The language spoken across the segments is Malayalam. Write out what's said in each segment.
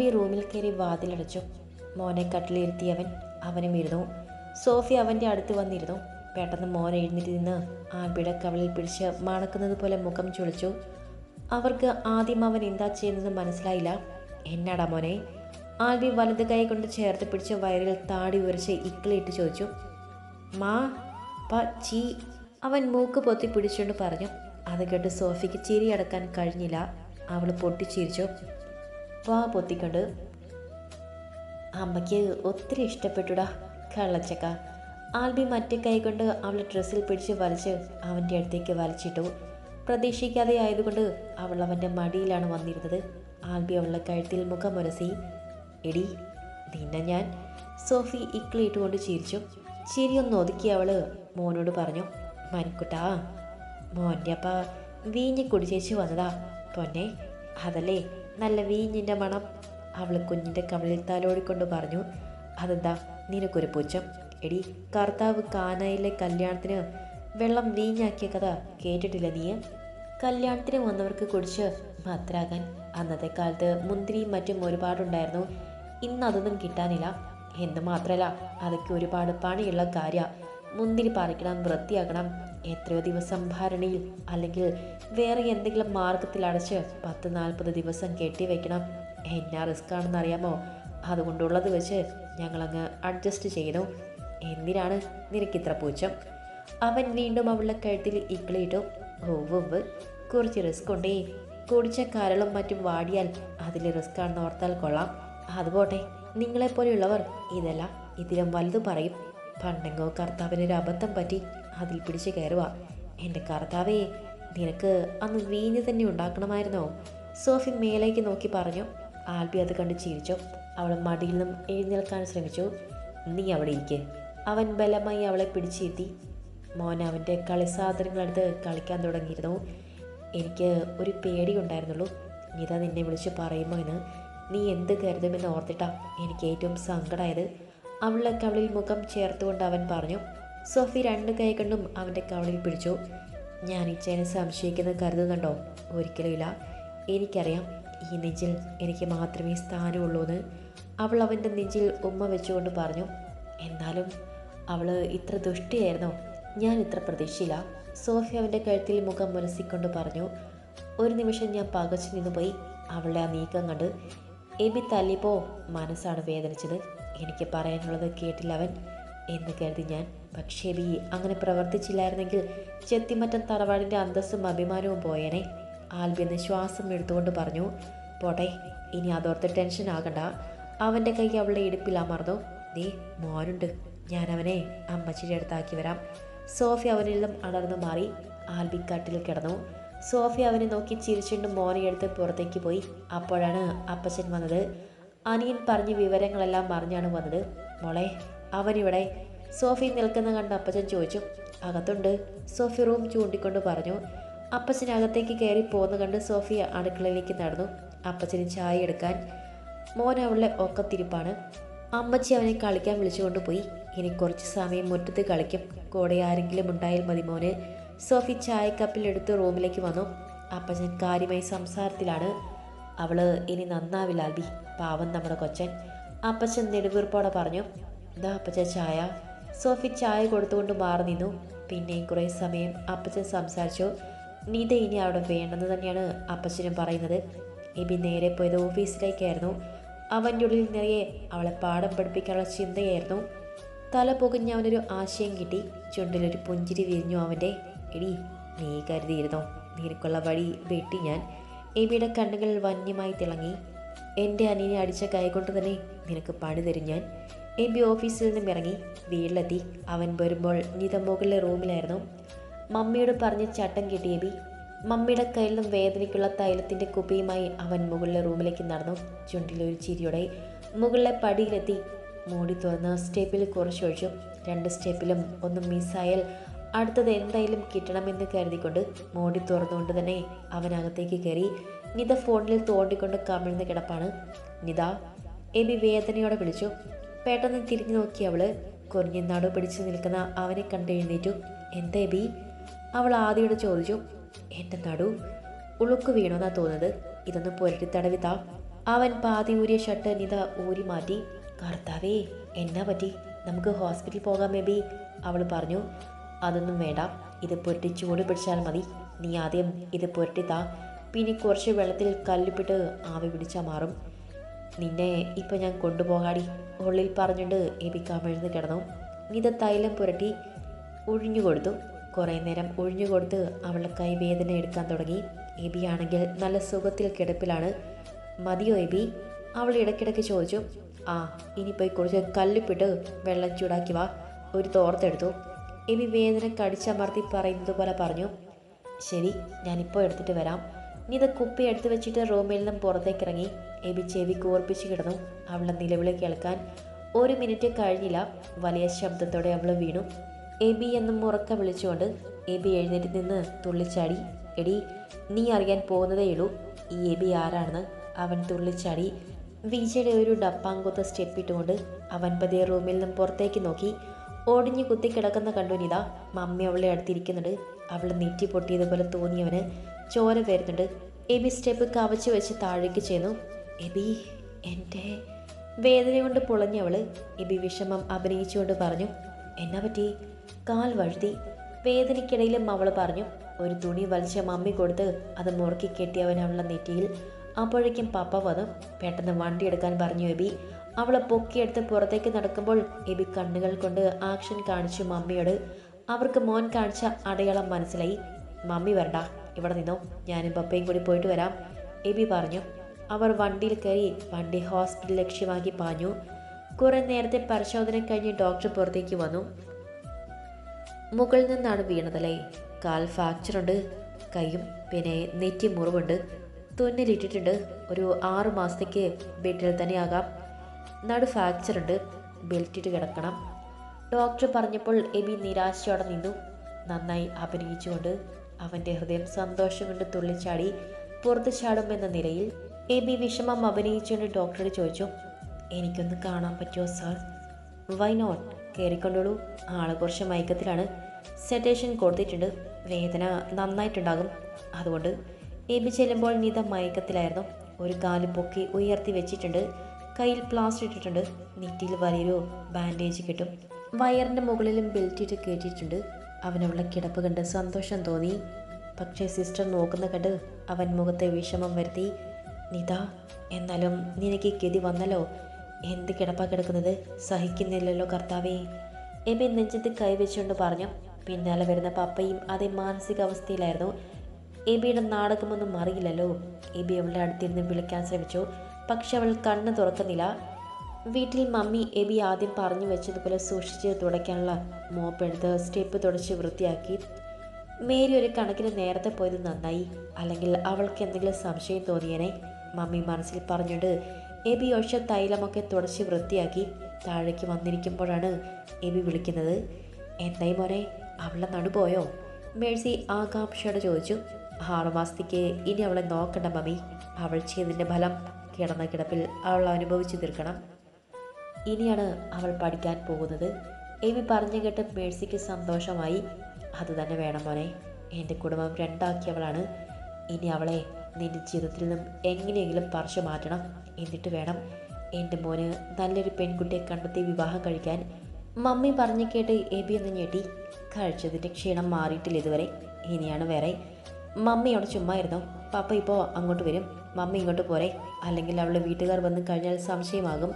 ആൽബി റൂമിൽ കയറി വാതിലടച്ചു. മോനെ കട്ടിലിരുത്തിയവൻ അവനും ഇരുന്നു. സോഫി അവന്റെ അടുത്ത് വന്നിരുന്നു. പെട്ടെന്ന് മോൻ എഴുന്നേറ്റ് നിന്ന് ആൽബിയുടെ കവളിൽ പിടിച്ച് മണക്കുന്നത് പോലെ മുഖം ചുളിച്ചു. അവർക്ക് ആദ്യം അവൻ എന്താ ചെയ്യുന്നത് മനസ്സിലായില്ല. എന്നാടാ മോനെ? ആൽബി വലത് കൈ കൊണ്ട് ചേർത്ത് പിടിച്ച് വയറിൽ താടി ഉരച്ച് ഇക്കിളിയിട്ട് ചോദിച്ചു. മാ പ ചീ അവൻ മൂക്ക് പൊത്തി പിടിച്ചുകൊണ്ട് പറഞ്ഞു. അത് കേട്ട് സോഫിക്ക് ചിരി അടക്കാൻ കഴിഞ്ഞില്ല. അവൾ പൊട്ടിച്ചിരിച്ചു. വാ പൊത്തിക്കൊണ്ട് അമ്മയ്ക്ക് ഒത്തിരി ഇഷ്ടപ്പെട്ടുടാ കള്ളച്ചക്ക. ആൽബി മറ്റേ കൈ കൊണ്ട് അവളെ ഡ്രസ്സിൽ പിടിച്ച് വലിച്ച് അവന്റെ അടുത്തേക്ക് വലിച്ചിട്ടു. പ്രതീക്ഷിക്കാതെ ആയതുകൊണ്ട് അവൾ അവന്റെ മടിയിലാണ് വന്നിരുന്നത്. ആൽബി അവളുടെ കഴുത്തിൽ മുഖമുരസി എടി നിന്നെ ഞാൻ സോഫി ഇക്ലിയിട്ടുകൊണ്ട് ചിരിച്ചു. ചിരിയൊന്ന് ഒതുക്കി അവൾ മോനോട് പറഞ്ഞു മനിക്കുട്ടാ മോന്റെ അപ്പ വീഞ്ഞ് കുടിച്ചേച്ച് വന്നതാ. പൊന്നെ അതല്ലേ? നല്ല വീഞ്ഞിന്റെ മണം അവൾ കുഞ്ഞിന്റെ കവിളിൽ തലോടിക്കൊണ്ട് പറഞ്ഞു അതെന്താ? നിനക്കൊരു പൂച്ചം എടി കർത്താവ് കാനയിലെ കല്യാണത്തിന് വെള്ളം വീഞ്ഞാക്കിയ കഥ കേട്ടിട്ടില്ല നീ? കല്യാണത്തിന് വന്നവർക്ക് കുടിച്ച് ഭദ്രാകാൻ. അന്നത്തെ കാലത്ത് മുന്തിരിയും മറ്റും ഒരുപാടുണ്ടായിരുന്നു. ഇന്ന് അതൊന്നും കിട്ടാനില്ല. എന്ന് മാത്രമല്ല അതൊക്കെ ഒരുപാട് പണിയുള്ള കാര്യ. മുന്തിരി പറിക്കണം വൃത്തിയാക്കണം. എത്രയോ ദിവസം ഭരണിയിൽ അല്ലെങ്കിൽ വേറെ എന്തെങ്കിലും മാർഗത്തിൽ അടച്ച് പത്ത് നാൽപ്പത് ദിവസം കെട്ടിവെക്കണം എന്നാ റിസ്ക് ആണെന്ന് അറിയാമോ? അതുകൊണ്ടുള്ളത് വെച്ച് ഞങ്ങളങ്ങ് അഡ്ജസ്റ്റ് ചെയ്തു. എന്തിനാണ് നിനക്കിത്ര പൂച്ചം അവൻ വീണ്ടും അവളുടെ കഴുത്തിൽ ഇക്കിളിയിട്ടു ഒവ്വ് കുറച്ച് റിസ്ക് ഉണ്ടേ. കുടിച്ച കരളും മറ്റും വാടിയാൽ അതിൽ റിസ്ക് ആണെന്ന് ഓർത്താൽ കൊള്ളാം. അതുപോട്ടെ നിങ്ങളെപ്പോലെയുള്ളവർ ഇതെല്ലാം ഇതിലും വലുത് പറയും. പണ്ടെങ്കോ കർത്താവിനൊരു അബദ്ധം പറ്റി അതിൽ പിടിച്ച് കയറുക. എന്റെ കർത്താവേ നിനക്ക് അന്ന് വീഞ്ഞ് തന്നെ ഉണ്ടാക്കണമായിരുന്നോ? സോഫി മേലേക്ക് നോക്കി പറഞ്ഞു. ആൽബി അത് കണ്ട് ചിരിച്ചു. അവൾ മടിയിൽ നിന്നും എഴുന്നേൽക്കാൻ ശ്രമിച്ചു. നീ അവിടെ ഇരിക്കെ. അവൻ ബലമായി അവളെ പിടിച്ചിരുത്തി മോൻ അവന്റെ കളിസാധനങ്ങളെടുത്ത് കളിക്കാൻ തുടങ്ങിയിരുന്നു. എനിക്ക് ഒരു പേടിയുണ്ടായിരുന്നുള്ളൂ നീത നിന്നെ വിളിച്ച് പറയുമോ എന്ന്. നീ എന്ത് കരുതുമെന്ന് ഓർത്തിട്ടാ എനിക്ക് ഏറ്റവും സങ്കടമായത് അവളുടെ കവളിൽ മുഖം ചേർത്തുകൊണ്ട് അവൻ പറഞ്ഞു. സോഫി രണ്ട് കൈ കണ്ടും അവന്റെ കവളിൽ പിടിച്ചു. ഞാൻ ഇച്ചേനെ സംശയിക്കുന്നത് കരുതുന്നുണ്ടോ? ഒരിക്കലുമില്ല എനിക്കറിയാം ഈ നെഞ്ചിൽ എനിക്ക് മാത്രമേ സ്ഥാനമുള്ളൂ എന്ന്. അവൾ അവന്റെ നെഞ്ചിൽ ഉമ്മ വെച്ചുകൊണ്ട് പറഞ്ഞു എന്നാലും അവൾ ഇത്ര ദുഷ്ടിയായിരുന്നോ? ഞാൻ ഇത്ര പ്രതീക്ഷയില്ല സോഫി അവന്റെ കഴുത്തിൽ മുഖം മുരസിക്കൊണ്ട് പറഞ്ഞു ഒരു നിമിഷം ഞാൻ പകച്ചു നിന്ന് പോയി അവളുടെ ആ നീക്കം കണ്ട് എബി തല്ലിപ്പോ മനസ്സാണ് വേദനിച്ചത്. എനിക്ക് പറയാനുള്ളത് കേട്ടില്ല അവൻ എന്ന് കരുതി ഞാൻ പക്ഷേ ബി അങ്ങനെ പ്രവർത്തിച്ചില്ലായിരുന്നെങ്കിൽ ചെത്തിമറ്റം തറവാടിന്റെ അന്തസ്സും അഭിമാനവും പോയേനെ. ആൽബിന്ന് ശ്വാസം എടുത്തുകൊണ്ട് പറഞ്ഞു പോട്ടെ ഇനി അതോർത്ത് ടെൻഷൻ ആകണ്ട. അവന്റെ കൈ അവളുടെ ഇടുപ്പിൽ അമർന്നു. ദേ മോനുണ്ട്. ഞാൻ അവനെ അമ്മച്ചിയുടെ അടുത്താക്കി വരാം. സോഫി അവനിൽ നിന്നും അടർന്നു മാറി. ആൽബി കട്ടിൽ കിടന്നു. സോഫി അവനെ നോക്കി ചിരിച്ചുകൊണ്ട് മോനെ എടുത്ത് പുറത്തേക്ക് പോയി. അപ്പോഴാണ് അപ്പച്ചൻ വന്നത്. അനിയൻ പറഞ്ഞ വിവരങ്ങളെല്ലാം പറഞ്ഞാണ് വന്നത്. മോളെ അവനിവിടെ സോഫി നിൽക്കുന്ന കണ്ട് അപ്പച്ചൻ ചോദിച്ചു അകത്തുണ്ട്. സോഫി റൂം ചൂണ്ടിക്കൊണ്ട് പറഞ്ഞു അപ്പച്ചൻ അകത്തേക്ക് കയറി പോകുന്ന കണ്ട് സോഫി അടുക്കളയിലേക്ക് നടന്നു. അപ്പച്ചന് ചായ എടുക്കാൻ മോൻ അവളുടെ ഒക്കത്തിരിപ്പാണ് അമ്മച്ചി അവനെ കളിക്കാൻ വിളിച്ചുകൊണ്ട് പോയി. ഇനി കുറച്ച് സമയം മുറ്റത്ത് കളിക്കും. കൂടെ ആരെങ്കിലും ഉണ്ടായാൽ മതി മോന്. സോഫി ചായക്കപ്പിലെടുത്ത് റൂമിലേക്ക് വന്നു. അപ്പച്ചൻ കാര്യമായി സംസാരത്തിലാണ്. അവൾ ഇനി നന്നാവില്ല പാവം നമ്മുടെ കൊച്ചൻ. അപ്പച്ചൻ നെടുവീർപ്പോടെ പറഞ്ഞു ഇതാ അപ്പച്ചൻ ചായ. സോഫി ചായ കൊടുത്തുകൊണ്ട് മാറി നിന്നു. പിന്നെയും കുറേ സമയം അപ്പച്ചൻ സംസാരിച്ചു. നീത ഇനി അവിടെ വേണ്ടെന്ന് തന്നെയാണ് അപ്പച്ചനും പറയുന്നത്. എബി നേരെ പോയത് ഓഫീസിലേക്കായിരുന്നു. അവന്റെ ഉള്ളിൽ നിറയെ അവളെ പാഠം പഠിപ്പിക്കാനുള്ള ചിന്തയായിരുന്നു. തല പുകഞ്ഞ് അവനൊരു ആശയം കിട്ടി. ചുണ്ടിലൊരു പുഞ്ചിരി വിരിഞ്ഞു അവന്റെ. എടി നീ കരുതിയിരുന്നോ? നിനക്കുള്ള വഴി വെട്ടി ഞാൻ. എബിയുടെ കണ്ണുകൾ വന്യമായി തിളങ്ങി. എന്റെ അനിയനെ അടിച്ച കൈകൊണ്ട് തന്നെ നിനക്ക് പണി തരും ഞാൻ. എബി ഓഫീസിൽ നിന്നും ഇറങ്ങി വീട്ടിലെത്തി. അവൻ വരുമ്പോൾ നിത മുകളിലെ റൂമിലായിരുന്നു. മമ്മിയോട് പറഞ്ഞ് ചട്ടം കിട്ടിയ ബി മമ്മിയുടെ കയ്യിൽ നിന്നും വേദനയ്ക്കുള്ള തൈലത്തിന്റെ കുപ്പിയുമായി അവൻ മുകളിലെ റൂമിലേക്ക് നടന്നു. ചുണ്ടിലൊരു ചിരിയോടെ മുകളിലെ പടിയിലെത്തി. മൂടി തുറന്ന് സ്റ്റെപ്പിൽ കുറച്ചൊഴിച്ചു രണ്ട് സ്റ്റെപ്പിലും ഒന്ന് മിസ്സായാൽ അടുത്തത് എന്തായാലും കിട്ടണമെന്ന് കരുതിക്കൊണ്ട് മൂടി തുറന്നുകൊണ്ട് തന്നെ അവനകത്തേക്ക് കയറി നിത ഫോണിൽ തോണ്ടിക്കൊണ്ട് കമിഴ്ന്ന് കിടപ്പാണ്. നിത എബി വേദനയോടെ വിളിച്ചു. പെട്ടെന്ന് തിരിഞ്ഞു നോക്കി അവൾ. കുറിഞ്ഞ് നടു പിടിച്ച് നിൽക്കുന്ന അവനെ കണ്ടു എഴുന്നേറ്റു. എന്താ ബി? അവൾ ആദ്യയോട് ചോദിച്ചു. എന്റെ നടു ഉളുക്ക് വീണോന്നാ തോന്നുന്നത്. ഇതൊന്ന് പുരട്ടി തടവിത അവൻ പാതി ഊരിയ ഷർട്ട് നിത ഊരി മാറ്റി. കർത്താവേ എന്നാ പറ്റി? നമുക്ക് ഹോസ്പിറ്റലിൽ പോകാം ബേബി. അവൾ പറഞ്ഞു. അതൊന്നും വേണ്ട. ഇത് പുരട്ടി ചൂട് പിടിച്ചാൽ മതി. നീ ആദ്യം ഇത് പുരട്ടി താ. പിന്നെ കുറച്ച് വെള്ളത്തിൽ കല്ലുപിട്ട് ആവി പിടിച്ചാൽ മാറും. നിന്നെ ഇപ്പം ഞാൻ കൊണ്ടുപോകാടി. ഉള്ളിൽ പറഞ്ഞുകൊണ്ട് എബി കമിഴ്ന്ന് കിടന്നു. മിത തൈലം പുരട്ടി ഒഴിഞ്ഞു കൊടുത്തു. കുറേ നേരം ഒഴിഞ്ഞു കൊടുത്ത് അവളുടെ കൈ വേദന എടുക്കാൻ തുടങ്ങി. എബി ആണെങ്കിൽ നല്ല സുഖത്തിൽ കിടപ്പിലാണ്. മതിയോ എബി അവൾ ഇടയ്ക്കിടയ്ക്ക് ചോദിച്ചു. ആ ഇനി പോയി കുറച്ച് കല്ലുപ്പിട്ട് വെള്ളം ചൂടാക്കി വാ. ഒരു തോർത്തെടുത്തു. എബി വേദന കടിച്ചമർത്തി പറയുന്നത് പോലെ പറഞ്ഞു. ശരി ഞാനിപ്പോൾ എടുത്തിട്ട് വരാം. നിത കുപ്പി എടുത്ത് വെച്ചിട്ട് റൂമിൽ നിന്നും പുറത്തേക്ക് ഇറങ്ങി എബി ചെവി കൂർപ്പിച്ച് കിടന്നു. അവളുടെ നിലവിളി കേൾക്കാൻ ഒരു മിനിറ്റ് കഴിഞ്ഞില്ല. വലിയ ശബ്ദത്തോടെ അവൾ വീണു. എബി എന്നും ഉറക്ക വിളിച്ചുകൊണ്ട് എബി എഴുന്നേറ്റ് നിന്ന് തുള്ളിച്ചാടി. എടി നീ അറിയാൻ പോകുന്നതേയുള്ളൂ ഈ എബി ആരാണെന്ന്. അവൻ തുള്ളിച്ചാടി. വിജയുടെ ഒരു ഡപ്പാങ്കുത്ത സ്റ്റെപ്പിട്ടുകൊണ്ട് അവൻ പതിയെ റൂമിൽ നിന്നും പുറത്തേക്ക് നോക്കി. ഓടിഞ്ഞു കുത്തി കിടക്കുന്ന കണ്ടു നിത മമ്മി അവളെ അടുത്തിരിക്കുന്നുണ്ട്. അവൾ നെറ്റി പൊട്ടിയതുപോലെ തോന്നിയവന് ചോര വരുന്നുണ്ട്. എബി സ്റ്റെപ്പ് കവച്ച് വെച്ച് താഴേക്ക് ചെന്നു. എബി എന്റെ വേദന കൊണ്ട് പൊളഞ്ഞവൾ. എബി വിഷമം അഭിനയിച്ചുകൊണ്ട് പറഞ്ഞു എന്നാ പറ്റി? കാൽ വഴുതി. വേദനയ്ക്കിടയിലും അവൾ പറഞ്ഞു ഒരു തുണി വലിച്ച മമ്മി കൊടുത്ത് അത് മുറുക്കി കെട്ടിയവൻ അവളുടെ നെറ്റിയിൽ. അപ്പോഴേക്കും പപ്പ വന്നു പെട്ടെന്ന് വണ്ടി എടുക്കാൻ പറഞ്ഞു എബി. അവളെ പൊക്കിയെടുത്ത് പുറത്തേക്ക് നടക്കുമ്പോൾ എബി കണ്ണുകൾ കൊണ്ട് ആക്ഷൻ കാണിച്ചു മമ്മിയോട്. അവർക്ക് മോൻ കാണിച്ച അടയാളം മനസ്സിലായി. മമ്മി വരണ്ട ഇവിടെ നിന്നോ. ഞാനും പപ്പയും കൂടി പോയിട്ട് വരാം എബി പറഞ്ഞു. അവർ വണ്ടിയിൽ കയറി വണ്ടി ഹോസ്പിറ്റൽ ലക്ഷ്യമാക്കി പാഞ്ഞു. കുറെ നേരത്തെ പരിശോധന കഴിഞ്ഞ് ഡോക്ടർ പുറത്തേക്ക് വന്നു. മുകളിൽ നിന്നാണ് വീണതല്ലേ കാൽ ഫ്രാക്ചറുണ്ട് കൈയും പിന്നെ നെറ്റി മുറിവുണ്ട്. തുന്നലിട്ടിട്ടുണ്ട്. ഒരു ആറു മാസത്തേക്ക് ബെഡിൽ തന്നെ ആകാം ഫ്രാക്ചർ ഉണ്ട്. ബെൽറ്റിട്ട് കിടക്കണം. ഡോക്ടർ പറഞ്ഞപ്പോൾ എബി നിരാശയോടെ നിന്നു. നന്നായി അഭിനയിച്ചുകൊണ്ട് അവന്റെ ഹൃദയം സന്തോഷം കൊണ്ട് തുള്ളിച്ചാടി പുറത്തു ചാടുമെന്ന നിലയിൽ എബി വിഷമം അഭിനയിച്ചുകൊണ്ട് ഡോക്ടറോട് ചോദിച്ചു. എനിക്കൊന്ന് കാണാൻ പറ്റുമോ സാർ വൈ നോട്ട് കയറിക്കൊണ്ടോളൂ ആളെ കുറച്ച് മയക്കത്തിലാണ്. സെറ്റേഷൻ കൊടുത്തിട്ടുണ്ട്. വേദന നന്നായിട്ടുണ്ടാകും. അതുകൊണ്ട് എബി ചെല്ലുമ്പോൾ നിത മയക്കത്തിലായിരുന്നു. ഒരു കാൽ പൊക്കി ഉയർത്തി വെച്ചിട്ടുണ്ട്. കയ്യിൽ പ്ലാസ്റ്റർ ഇട്ടിട്ടുണ്ട്. നെറ്റിയിൽ വലിയൊരു ബാൻഡേജ് കിട്ടും. വയറിന്റെ മുകളിലും ബെൽറ്റ് ഇട്ട് കയറ്റിയിട്ടുണ്ട് അവനവളെ കിടപ്പ് കണ്ട് സന്തോഷം തോന്നി. പക്ഷേ സിസ്റ്റർ നോക്കുന്ന കണ്ട് അവൻ മുഖത്തെ വിഷമം വരുത്തി. നിത എന്നാലും നിനക്ക് ഗതി വന്നല്ലോ. എന്ത് കിടപ്പാ കിടക്കുന്നത്? സഹിക്കുന്നില്ലല്ലോ കർത്താവേ. എബി നെഞ്ചത്ത് കൈവച്ചുകൊണ്ട് പറഞ്ഞു. പിന്നാലെ വരുന്ന പപ്പയും അതേ മാനസികാവസ്ഥയിലായിരുന്നു. എബിയുടെ നാടകമൊന്നും അറിയില്ലല്ലോ. എബി അവളുടെ അടുത്തിരുന്ന് വിളിക്കാൻ ശ്രമിച്ചു. പക്ഷെ അവൾ കണ്ണ് തുറക്കുന്നില്ല. വീട്ടിൽ മമ്മി എബി ആദ്യം പറഞ്ഞു വെച്ചതുപോലെ സൂക്ഷിച്ച് തുടയ്ക്കാനുള്ള മോപ്പെടുത്ത് സ്റ്റെപ്പ് തുടച്ച് വൃത്തിയാക്കി. മേരി ഒരു കണക്കിന് നേരത്തെ പോയത് നന്നായി. അല്ലെങ്കിൽ അവൾക്ക് എന്തെങ്കിലും സംശയം തോന്നിയനെ മമ്മി മനസ്സിൽ പറഞ്ഞുകൊണ്ട് എബി ഒഴിച്ച തൈലമൊക്കെ തുടച്ച് വൃത്തിയാക്കി താഴേക്ക് വന്നിരിക്കുമ്പോഴാണ് എബി വിളിക്കുന്നത്. എന്തായി മോനെ അവളെ നടുപോയോ മേഴ്സി ആകാംക്ഷയോടെ ചോദിച്ചു. ആറുമാസത്തേക്ക് ഇനി അവളെ നോക്കണ്ട മമ്മി. അവൾ ചെയ്തതിന്റെ ഫലം കിടന്ന കിടപ്പിൽ അവൾ അനുഭവിച്ചു തീർക്കണം. ഇനിയാണ് അവൾ പഠിക്കാൻ പോകുന്നത്. എമി പറഞ്ഞു കേട്ട് മേഴ്സിക്ക് സന്തോഷമായി. അതുതന്നെ വേണം മോനെ. എന്റെ കുടുംബം രണ്ടാക്കിയവളാണ്. ഇനി അവളെ നിന്റെ ജീവിതത്തിൽ നിന്നും എങ്ങനെയെങ്കിലും പറിച്ചു മാറ്റണം. എന്നിട്ട് വേണം എന്റെ മോന് നല്ലൊരു പെൺകുട്ടിയെ കണ്ടെത്തി വിവാഹം കഴിക്കാൻ. മമ്മി പറഞ്ഞു കേട്ട് എബി ഒന്ന് ഞെട്ടി. കഴിച്ചതിന്റെ ക്ഷീണം മാറിയിട്ടില്ല ഇതുവരെ. ഇനിയാണ് വേറെ. മമ്മി അവിടെ ചുമ്മാ ഇരുന്നു. പപ്പ ഇപ്പോൾ അങ്ങോട്ട് വരും. മമ്മി ഇങ്ങോട്ട് പോരെ. അല്ലെങ്കിൽ അവളുടെ വീട്ടുകാർ വന്ന് കഴിഞ്ഞാൽ സംശയമാകും.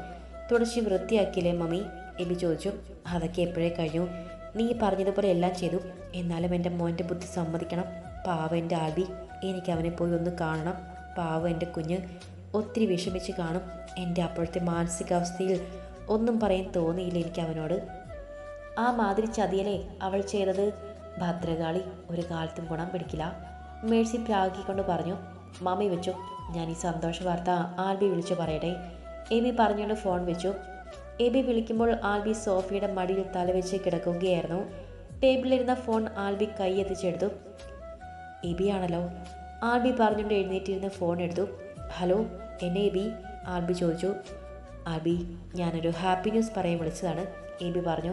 തുടച്ച് വൃത്തിയാക്കിയില്ലേ മമ്മി? എബി ചോദിച്ചു. അതൊക്കെ എപ്പോഴേ കഴിഞ്ഞു? നീ പറഞ്ഞതുപോലെ എല്ലാം ചെയ്തു. എന്നാലും എന്റെ മോന്റെ ബുദ്ധി സമ്മതിക്കണം. പാവ എന്റെ ആൽബി. എനിക്ക് അവനെ പോയി ഒന്ന് കാണണം. പാവ എന്റെ കുഞ്ഞ്. ഒത്തിരി വിഷമിച്ച് കാണും. എന്റെ അപ്പോഴത്തെ മാനസികാവസ്ഥയിൽ ഒന്നും പറയാൻ തോന്നിയില്ല എനിക്ക് അവനോട്. ആ മാതിരി ചതിയനെ അവൾ ചെയ്തത്? ഭദ്രകാളി ഒരു കാലത്തും ഗുണം പിടിക്കില്ല. മേഴ്സി പ്രാഗിക്കൊണ്ട് പറഞ്ഞു. മമ്മി വെച്ചു. ഞാൻ ഈ സന്തോഷ വാർത്ത ആൽബി വിളിച്ചു പറയട്ടെ. എബി പറഞ്ഞുകൊണ്ട് ഫോൺ വെച്ചു. എബി വിളിക്കുമ്പോൾ ആൽബി സോഫിയുടെ മടിയിൽ തലവെച്ച് കിടക്കുകയായിരുന്നു. ടേബിളിലിരുന്ന ഫോൺ ആൽബി കൈ എത്തിച്ചെടുത്തു. എബിയാണല്ലോ ആൽബി പറഞ്ഞുകൊണ്ട് എഴുന്നേറ്റിരുന്ന ഫോൺ എടുത്തു. ഹലോ എന്നെ എബി? ആൽബി ചോദിച്ചു. ആൽബി ഞാനൊരു ഹാപ്പി ന്യൂസ് പറയാൻ വിളിച്ചതാണ്. എബി പറഞ്ഞു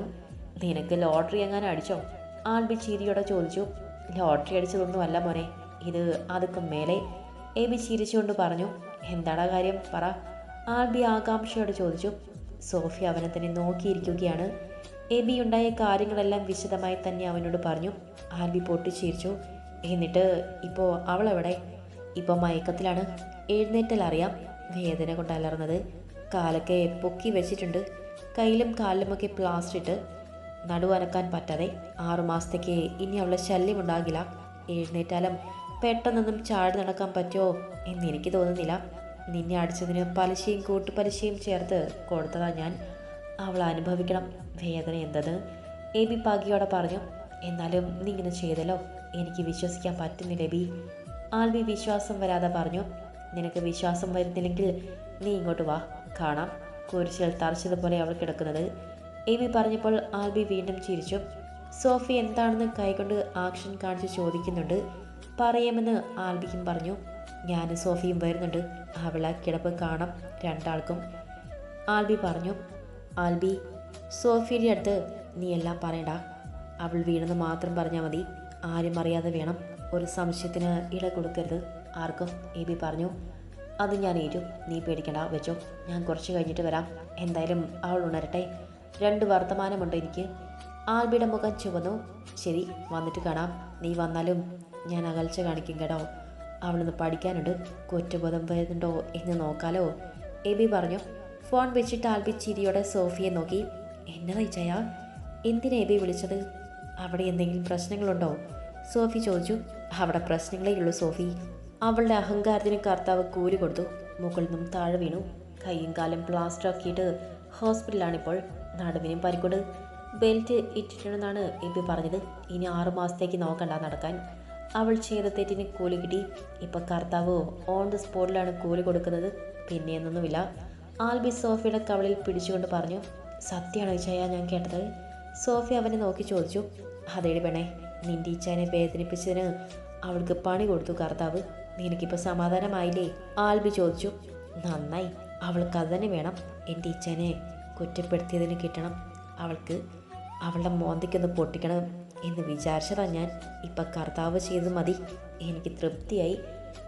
നിനക്ക് ലോട്ടറി എങ്ങാനും അടിച്ചോ? ആൽബി ചിരിയോടെ ചോദിച്ചു. ലോട്ടറി അടിച്ചതൊന്നുമല്ല മോനെ. ഇത് അതൊക്കെ മേലെ എബി ചിരിച്ചുകൊണ്ട് പറഞ്ഞു എന്താടാ കാര്യം? പറ. ആൽബി ആകാംക്ഷയോട് ചോദിച്ചു സോഫി അവനെ തന്നെ നോക്കിയിരിക്കുകയാണ്. എബി ഉണ്ടായ കാര്യങ്ങളെല്ലാം വിശദമായി തന്നെ അവനോട് പറഞ്ഞു. ആൽബി പൊട്ടിച്ചിരിച്ചു എന്നിട്ട് ഇപ്പോൾ അവളെവിടെ? ഇപ്പോൾ മയക്കത്തിലാണ്. എഴുന്നേറ്റൽ അറിയാം. വേദന കൊണ്ട് അലർന്നത്. കാലൊക്കെ പൊക്കി വെച്ചിട്ടുണ്ട്. കയ്യിലും കാലിലുമൊക്കെ പ്ലാസ്റ്റർ ഇട്ട്. നടുവനക്കാൻ പറ്റാതെ ആറുമാസത്തേക്ക് ഇനി അവളെ ശല്യമുണ്ടാകില്ല എഴുന്നേറ്റാലും പെട്ടെന്നൊന്നും ചാടി നടക്കാൻ പറ്റുമോ എന്ന് എനിക്ക് തോന്നുന്നില്ല. നിന്നെ അടിച്ചതിന് പലിശയും കൂട്ടുപലിശയും ചേർത്ത് കൊടുത്തതാ ഞാൻ. അവൾ അനുഭവിക്കണം വേദന എന്തത്? എ ബി പാകിയോടെ പറഞ്ഞു എന്നാലും നീ ഇങ്ങനെ ചെയ്തല്ലോ. എനിക്ക് വിശ്വസിക്കാൻ പറ്റുന്നില്ല ബി. ആൽബി വിശ്വാസം വരാതെ പറഞ്ഞു നിനക്ക് വിശ്വാസം വരുന്നില്ലെങ്കിൽ നീ ഇങ്ങോട്ട് വാ. കാണാം. കുരിശിൽ തറച്ചതുപോലെ അവൾ കിടക്കുന്നത്. എബി പറഞ്ഞപ്പോൾ ആൽബി വീണ്ടും ചിരിച്ചു. സോഫി എന്താണെന്ന് കൈകൊണ്ട് ആക്ഷൻ കാണിച്ച് ചോദിക്കുന്നുണ്ട്. പറയാമെന്ന് ആൽബിക്കും പറഞ്ഞു. ഞാനും സോഫിയും വരുന്നുണ്ട്. അവളെ കിടപ്പ് കാണാം രണ്ടാൾക്കും. ആൽബി പറഞ്ഞു ആൽബി സോഫിയുടെ അടുത്ത് നീ എല്ലാം പറയണ്ട അവൾ വീണെന്ന് മാത്രം പറഞ്ഞാൽ മതി. ആരും അറിയാതെ വേണം. ഒരു സംശയത്തിന് ഇട കൊടുക്കരുത്. ആർക്കും എബി പറഞ്ഞു അത് ഞാൻ ഏറ്റു. നീ പേടിക്കണ്ട വെച്ചോ. ഞാൻ കുറച്ച് കഴിഞ്ഞിട്ട് വരാം. എന്തായാലും അവൾ ഉണരട്ടെ. രണ്ട് വർത്തമാനമുണ്ട് എനിക്ക്. ആൽബിയുടെ മുഖം ചുവന്നു. ശരി വന്നിട്ട് കാണാം. നീ വന്നാലും ഞാൻ അകൽച്ച കാണിക്കും കേട്ടോ. അവളൊന്ന് പഠിക്കാനുണ്ട്. കുറ്റബോധം വരുന്നുണ്ടോ എന്ന് നോക്കാലോ. എബി പറഞ്ഞു. ഫോൺ വെച്ചിട്ട് ആൽബി ചിരിയോടെ സോഫിയെ നോക്കി. എന്നെ ചയ എന്തിനാ എബി വിളിച്ചത്? അവിടെ എന്തെങ്കിലും പ്രശ്നങ്ങളുണ്ടോ? സോഫി ചോദിച്ചു. അവിടെ പ്രശ്നങ്ങളേ ഉള്ളൂ സോഫി. അവളുടെ അഹങ്കാരത്തിന് കർത്താവ് കൂലി കൊടുത്തു. മുകളിൽ നിന്നും താഴെ വീണു. കൈയും കാലും പ്ലാസ്റ്റർ ആക്കിയിട്ട് ഹോസ്പിറ്റലാണിപ്പോൾ നടുവിനും പരിക്കുണ്ട്. ബെൽറ്റ് ഇട്ടിട്ടുണ്ടെന്നാണ് എബി പറഞ്ഞത്. ഇനി ആറു മാസത്തേക്ക് നോക്കണ്ട നടക്കാൻ. അവൾ ചെയ്ത തെറ്റിന് കൂലി കിട്ടി. ഇപ്പൊ കർത്താവ് ഓൺ ദ സ്പോട്ടിലാണ് കൂലി കൊടുക്കുന്നത്. പിന്നെ എന്നൊന്നുമില്ല ആൽബി സോഫിയുടെ കവളിൽ പിടിച്ചുകൊണ്ട് പറഞ്ഞു സത്യമാണോ ചയ ഞാൻ കേട്ടത്? സോഫി അവനെ നോക്കി ചോദിച്ചു അതേടി പെണേ നിന്റെ ഈച്ചാനെ വേദനിപ്പിച്ചതിന് അവൾക്ക് പണി കൊടുത്തു കർത്താവ്. നിനക്കിപ്പോൾ സമാധാനമായില്ലേ? ആൽബി ചോദിച്ചു നന്നായി. അവൾക്ക് അത് വേണം. എന്റെ ഈച്ചാനെ കുറ്റപ്പെടുത്തിയതിന് കിട്ടണം. അവൾക്ക് അവളുടെ മോന്തയ്ക്കൊന്ന് പൊട്ടിക്കണം എന്ന് വിചാരിച്ചതാ ഞാൻ. ഇപ്പം കർത്താവ് ചെയ്ത് മതി. എനിക്ക് തൃപ്തിയായി.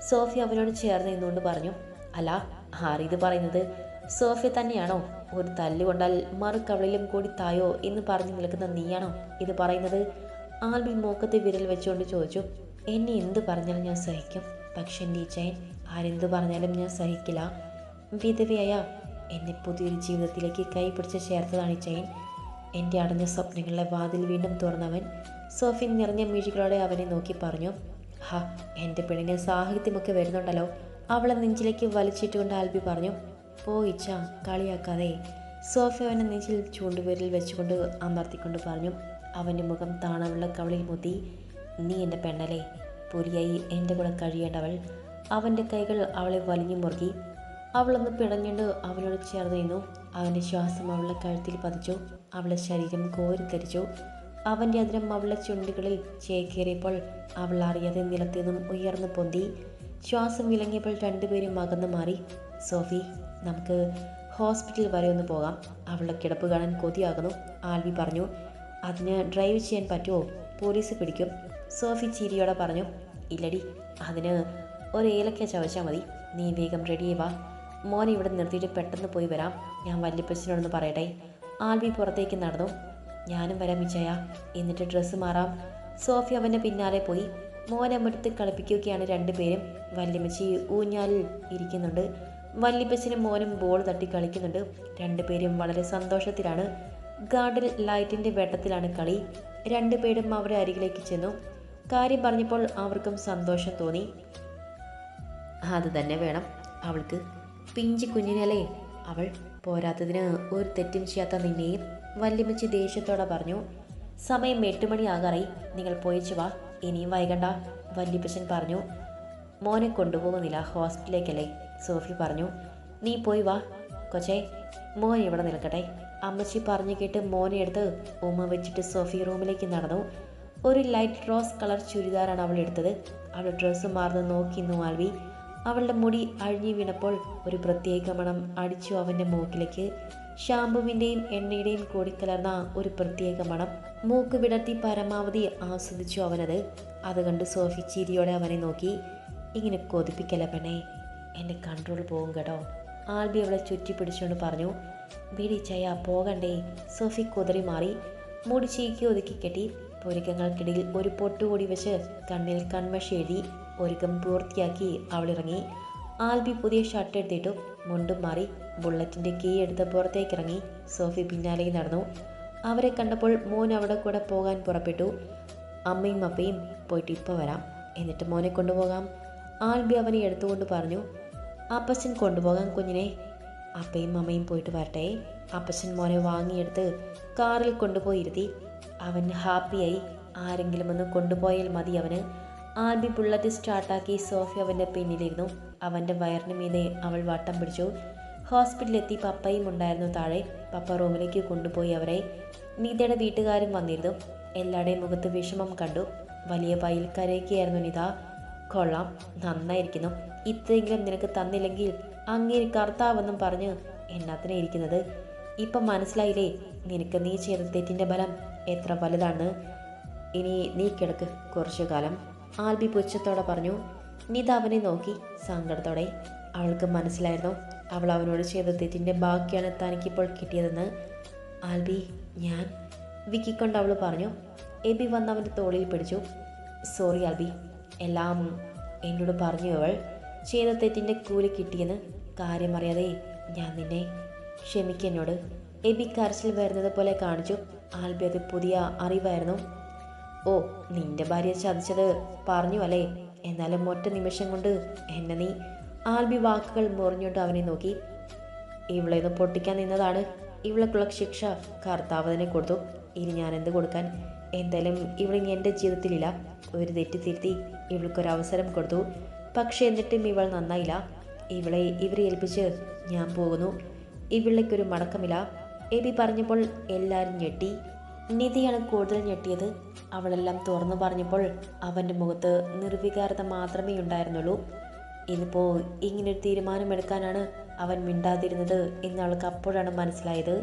സോഫി അവനോട് ചേർന്ന് നിന്നുകൊണ്ട് പറഞ്ഞു അല്ല ആരിത് പറയുന്നത്? സോഫി തന്നെയാണോ? ഒരു തല്ലുകൊണ്ടാൽ മറുകവളിലും കൂടി തായോ എന്ന് പറഞ്ഞു നിൽക്കുന്ന നീയാണോ ഇത് പറയുന്നത്? ആൽബി മൂക്കത്തെ വിരൽ വെച്ചുകൊണ്ട് ചോദിച്ചു എന്നെ എന്ത് പറഞ്ഞാലും ഞാൻ സഹിക്കും. പക്ഷെ എന്റെ ഈച്ചയൻ ആരെന്ത് പറഞ്ഞാലും ഞാൻ സഹിക്കില്ല. വിധവയായ എന്നെ പുതിയൊരു ജീവിതത്തിലേക്ക് കൈ പിടിച്ച് ചേർത്തതാണ് ഈ ചെയിൻ എന്റെ അടഞ്ഞ സ്വപ്നങ്ങളിലെ വാതിൽ വീണ്ടും തുറന്നവൻ സോഫിൻ നിറഞ്ഞ മിഴികളോടെ അവനെ നോക്കി പറഞ്ഞു ഹാ എന്റെ പെണ്ണിന് സാഹിത്യമൊക്കെ വരുന്നുണ്ടല്ലോ. അവളെ നെഞ്ചിലേക്ക് വലിച്ചിട്ടുകൊണ്ട് ആൽബി പറഞ്ഞു പോയിച്ച കളിയാക്കാതെ. സോഫി അവനെ നെഞ്ചിൽ ചൂണ്ടുപേരിൽ വെച്ചുകൊണ്ട് അമർത്തിക്കൊണ്ട് പറഞ്ഞു അവന്റെ മുഖം താണവുള്ള കവളിൽ മുത്തി നീ എന്റെ പെണ്ണല്ലേ പുലിയായി എന്റെ കൂടെ കഴിയേണ്ടവൾ. അവന്റെ കൈകൾ അവളെ വലിഞ്ഞു മുറുകി അവളൊന്ന് പിടഞ്ഞുകൊണ്ട് അവനോട് ചേർന്ന് നിന്നു. അവന്റെ ശ്വാസം അവളുടെ കഴുത്തിൽ പതിച്ചു. അവളുടെ ശരീരം കോരിത്തരിച്ചു. അവന്റെ അതിരം അവളുടെ ചുണ്ടുകളിൽ ചേക്കേറിയപ്പോൾ അവൾ അറിയാതെ നിലത്തു നിന്നും ഉയർന്നു പൊന്തി. ശ്വാസം വിലങ്ങിയപ്പോൾ രണ്ടുപേരും അകന്നു മാറി. സോഫി നമുക്ക് ഹോസ്പിറ്റൽ വരെ ഒന്ന് പോകാം. അവളുടെ കിടപ്പ് കാണാൻ കൊതിയാകുന്നു. ആൽവി പറഞ്ഞു അതിന് ഡ്രൈവ് ചെയ്യാൻ പറ്റുമോ? പോലീസ് പിടിക്കും. സോഫി ചിരിയോടെ പറഞ്ഞു ഇല്ലടി അതിന് ഒരു ഏലക്ക ചവച്ചാൽ മതി. നീ വേഗം റെഡി വാ. മോനെ ഇവിടെ നിർത്തിയിട്ട് പെട്ടെന്ന് പോയി വരാം. ഞാൻ വല്യപ്പച്ചനോടൊന്ന് പറയട്ടെ. ആൽബി പുറത്തേക്ക് നടന്നു. ഞാനും വരാം വിജയ. എന്നിട്ട് ഡ്രസ്സ് മാറാം. സോഫി അവന്റെ പിന്നാലെ പോയി. മോനെ അമ്മടുത്ത് കളിപ്പിക്കുകയാണ് രണ്ടുപേരും. വല്യമ്മച്ചി ഊഞ്ഞാലിൽ ഇരിക്കുന്നുണ്ട്. വല്യപ്പച്ചനും മോനും ബോൾ തട്ടി കളിക്കുന്നുണ്ട്. രണ്ടുപേരും വളരെ സന്തോഷത്തിലാണ്. ഗാർഡൻ ലൈറ്റിന്റെ വെട്ടത്തിലാണ് കളി. രണ്ടുപേരും അവരുടെ അരികിലേക്ക് ചെന്നു. കാര്യം പറഞ്ഞപ്പോൾ അവർക്കും സന്തോഷം തോന്നി. അത് തന്നെ വേണം അവൾക്ക്. പിഞ്ചി കുഞ്ഞിനല്ലേ അവൾ പോരാത്തതിന് ഒരു തെറ്റും ചെയ്യാത്ത നിന്നെയും വല്യമ്മച്ചി ദേഷ്യത്തോടെ പറഞ്ഞു. സമയം എട്ട് മണിയാകാറായി. നിങ്ങൾ പോയിച്ചു വാ. ഇനിയും വൈകണ്ട വല്യപ്പച്ചൻ പറഞ്ഞു. മോനെ കൊണ്ടുപോകുന്നില്ല ഹോസ്പിറ്റലിലേക്കല്ലേ? സോഫി പറഞ്ഞു. നീ പോയി വാ. കൊച്ചേ മോൻ ഇവിടെ നിൽക്കട്ടെ. അമ്മച്ചി പറഞ്ഞു കേട്ട് മോനെ എടുത്ത് ഉമ്മ വെച്ചിട്ട് സോഫി റൂമിലേക്ക് നടന്നു. ഒരു ലൈറ്റ് റോസ് കളർ ചുരിദാറാണ് അവൾ എടുത്തത്. അവൾ ഡ്രസ്സ് മാറുന്നത് നോക്കി നോൽവി അവളുടെ മുടി അഴിഞ്ഞു വീണപ്പോൾ ഒരു പ്രത്യേക മണം അടിച്ചു അവന്റെ മൂക്കിലേക്ക്. ഷാമ്പുവിന്റെയും എണ്ണയുടെയും കൂടി കലർന്ന ഒരു പ്രത്യേക മണം മൂക്ക് വിടർത്തി പരമാവധി ആസ്വദിച്ചു അവനത്. അത് കണ്ട് സോഫി ചിരിയോടെ അവനെ നോക്കി. ഇങ്ങനെ കൊതിപ്പിക്കല പെണ്ണേ? എന്റെ കൺട്രോൾ പോകും കേട്ടോ. ആൽബി അവളെ ചുറ്റി പിടിച്ചുകൊണ്ട് പറഞ്ഞു. ബിടി ചയ പോകണ്ടേ. സോഫി കുതിറി മാറി. മുടി ചീക്കി ഒതുക്കി കെട്ടി. പൊരുക്കങ്ങൾക്കിടയിൽ ഒരു പൊട്ടുകൂടി വെച്ച് കണ്ണിൽ കൺമഷി എഴുതി. ഒരുക്കം പൂർത്തിയാക്കി അവളിറങ്ങി. ആൽബി പുതിയ ഷർട്ട് എടുത്തിട്ടു മുണ്ടും മാറി ബുള്ളറ്റിന്റെ കീ എടുത്ത് പുറത്തേക്കിറങ്ങി സോഫി പിന്നാലെ നടന്നു. അവരെ കണ്ടപ്പോൾ മോൻ അവിടെ കൂടെ പോകാൻ പുറപ്പെട്ടു. അമ്മയും അപ്പയും പോയിട്ട് ഇപ്പോൾ വരാം. എന്നിട്ട് മോനെ കൊണ്ടുപോകാം. ആൽബി അവനെ എടുത്തുകൊണ്ട് പറഞ്ഞു അപ്പച്ചൻ കൊണ്ടുപോകാം കുഞ്ഞിനെ. അപ്പയും അമ്മയും പോയിട്ട് വരട്ടെ. അപ്പച്ചൻ മോനെ വാങ്ങിയെടുത്ത് കാറിൽ കൊണ്ടുപോയി ഇരുത്തി അവൻ ഹാപ്പിയായി ആരെങ്കിലും ഒന്ന് കൊണ്ടുപോയാൽ മതി അവന്. ആൽബി ബുള്ളറ്റ് സ്റ്റാർട്ടാക്കി സോഫി അവന്റെ പിന്നിലിരുന്നു. അവന്റെ വയറിന് മീതെ അവൾ വട്ടം പിടിച്ചു. ഹോസ്പിറ്റലിലെത്തി പപ്പയും ഉണ്ടായിരുന്നു താഴെ. പപ്പ റൂമിലേക്ക് കൊണ്ടുപോയി അവരെ. നീതയുടെ വീട്ടുകാരും വന്നിരുന്നു. എല്ലാവരുടെയും മുഖത്ത് വിഷമം കണ്ടു. വലിയ പയിൽ കരയൊക്കെയായിരുന്നു നിത. കൊള്ളാം നന്നായിരിക്കുന്നു. ഇത്രയെങ്കിലും നിനക്ക് തന്നില്ലെങ്കിൽ അങ്ങേര് കർത്താവെന്നും പറഞ്ഞ് എന്നാത്തിനെ ഇരിക്കുന്നത്. ഇപ്പം മനസ്സിലായില്ലേ? നിനക്ക് നീ ചെയ്ത തെറ്റിന്റെ ബലം എത്ര വലുതാണ്. ഇനി നീ കിടക്ക് കുറച്ചു കാലം ആൽബി പുച്ഛത്തോടെ പറഞ്ഞു നിത അവനെ നോക്കി സങ്കടത്തോടെ. അവൾക്ക് മനസ്സിലായിരുന്നു അവൾ അവനോട് ചെയ്ത തെറ്റിന്റെ ബാക്കിയാണ് തനിക്കിപ്പോൾ കിട്ടിയതെന്ന്. ആൽബി ഞാൻ വിക്കിക്കൊണ്ട് അവൾ പറഞ്ഞു എബി വന്ന് അവന്റെ തോളിൽ പിടിച്ചു. സോറി ആൽബി എല്ലാം എന്നോട് പറഞ്ഞു അവൾ. ചെയ്ത തെറ്റിന്റെ കൂലി കിട്ടിയെന്ന് കാര്യമറിയാതെ ഞാൻ നിന്നെ ക്ഷമിക്കെന്നോട് എബി കരച്ചിൽ വരുന്നത് പോലെ കാണിച്ചു. ആൽബി അത് പുതിയ അറിവായിരുന്നു. ഓ നിന്റെ ഭാര്യ ചതിച്ചത് പറഞ്ഞു അല്ലേ? എന്നാലും ഒറ്റ നിമിഷം കൊണ്ട് എന്നെ നീ ആൽബി വാക്കുകൾ മുറിഞ്ഞുകൊണ്ട് അവനെ നോക്കി. ഇവളെ ഒന്ന് പൊട്ടിക്കാൻ നിന്നതാണ്. ഇവളെക്കുള്ള ശിക്ഷ കർത്താവ് തന്നെ കൊടുത്തു. ഇനി ഞാൻ എന്ത് കൊടുക്കാൻ? എന്തായാലും ഇവളിനി എന്റെ ജീവിതത്തിലില്ല. ഒരു തെറ്റ് തിരുത്തി ഇവൾക്കൊരു അവസരം കൊടുത്തു. പക്ഷേ എന്നിട്ടും ഇവൾ നന്നായില്ല. ഇവളെ ഇവരെ ഏൽപ്പിച്ച് ഞാൻ പോകുന്നു. ഇവളിലേക്കൊരു മടക്കമില്ല. എബി പറഞ്ഞപ്പോൾ എല്ലാവരും ഞെട്ടി. നിധിയാണ് കൂടുതൽ ഞെട്ടിയത്. അവളെല്ലാം തുറന്നു പറഞ്ഞപ്പോൾ അവന്റെ മുഖത്ത് നിർവികാരത മാത്രമേ ഉണ്ടായിരുന്നുള്ളൂ. ഇനിയിപ്പോൾ ഇങ്ങനൊരു തീരുമാനമെടുക്കാനാണ് അവൻ മിണ്ടാതിരുന്നത് എന്ന് അവൾക്ക് അപ്പോഴാണ് മനസ്സിലായത്.